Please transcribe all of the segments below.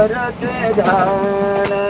सुंदर ते ध्यान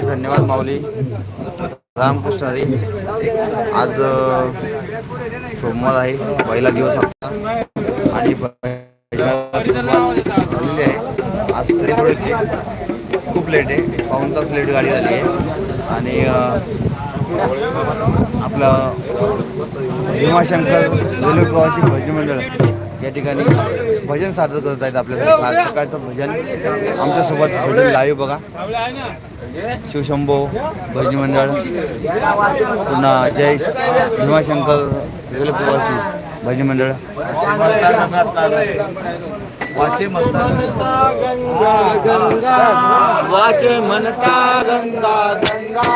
आपल्या धन्यवाद माऊली. रामकृष्ण हरी. आज सोमवार आहे. पहिला दिवस आपला. आणि आज खूप लेट आहे. पाऊन तास लेट गाडी झाली आहे. आणि आपलं भीमाशंकर रेल्वे प्रवासी भजनी मंडळ. या ठिकाणी भजन सादर करत आहेत आपल्यासाठी आज सकाळचं भजन. आमच्यासोबत भजन लाईव्ह बघा. शिवशंभो भजनी मंडळ. पुन्हा जय भीमाशंकर प्रवासी भजनी मंडळ. वाचे म्हणतात गंगा गंगा. वाचे म्हणता गंगा गंगा.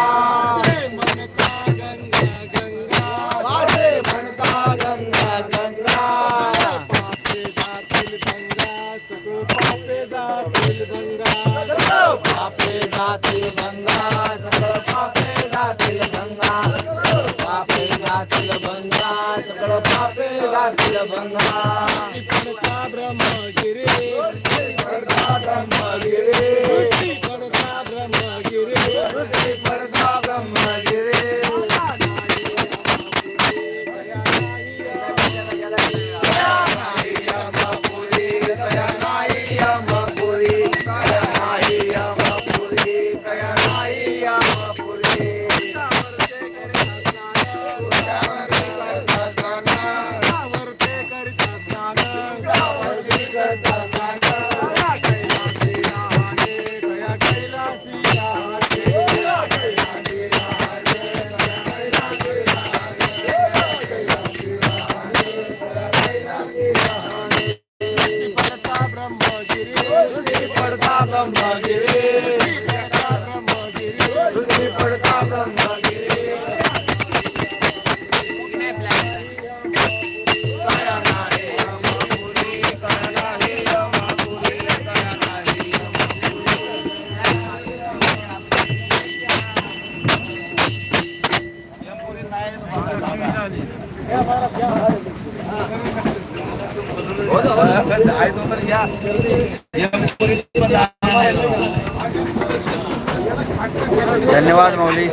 धन्यवाद मौली.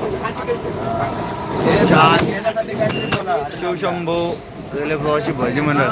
शिवशंभू रेल्वे प्रवासी भजी मंडळ.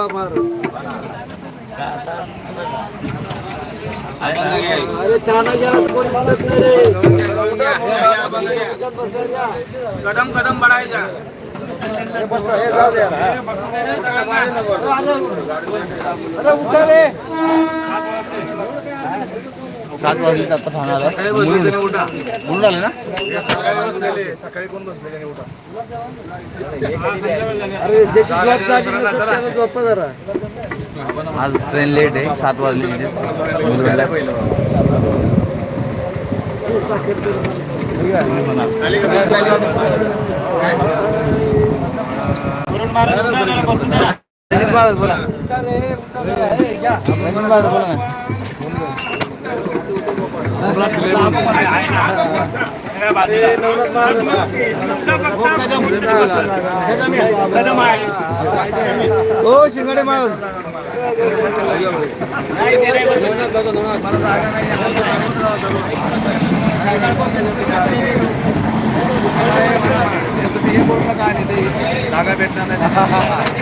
અમારો અરે તાના જરા કદમ કદમ બઢાઈ सात वाजले आता पाहणार म्हणून आले ना? आज ट्रेन लेट आहे सात वाजले बोला. बोला ना. हो शिंगाडे ते जागा भेटणार नाही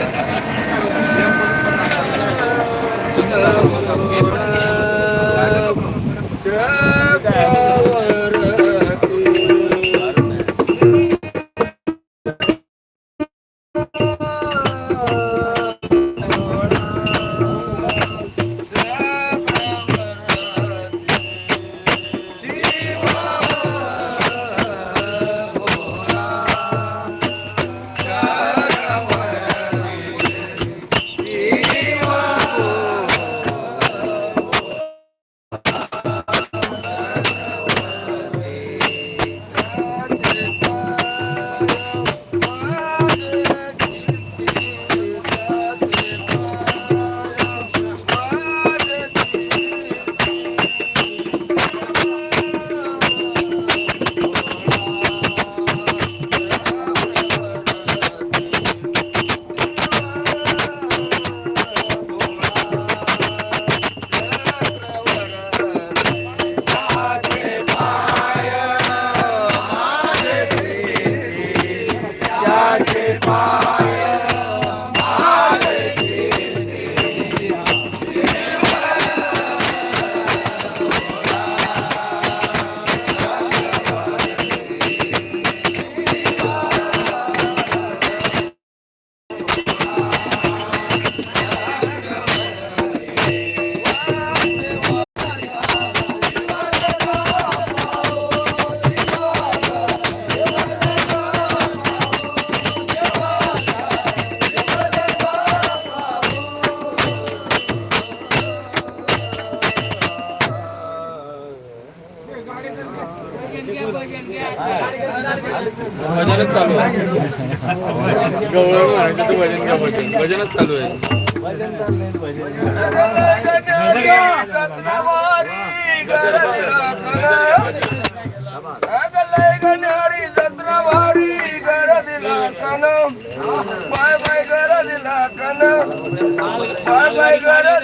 भजनच चालू आहे.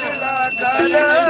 शंकर महादेव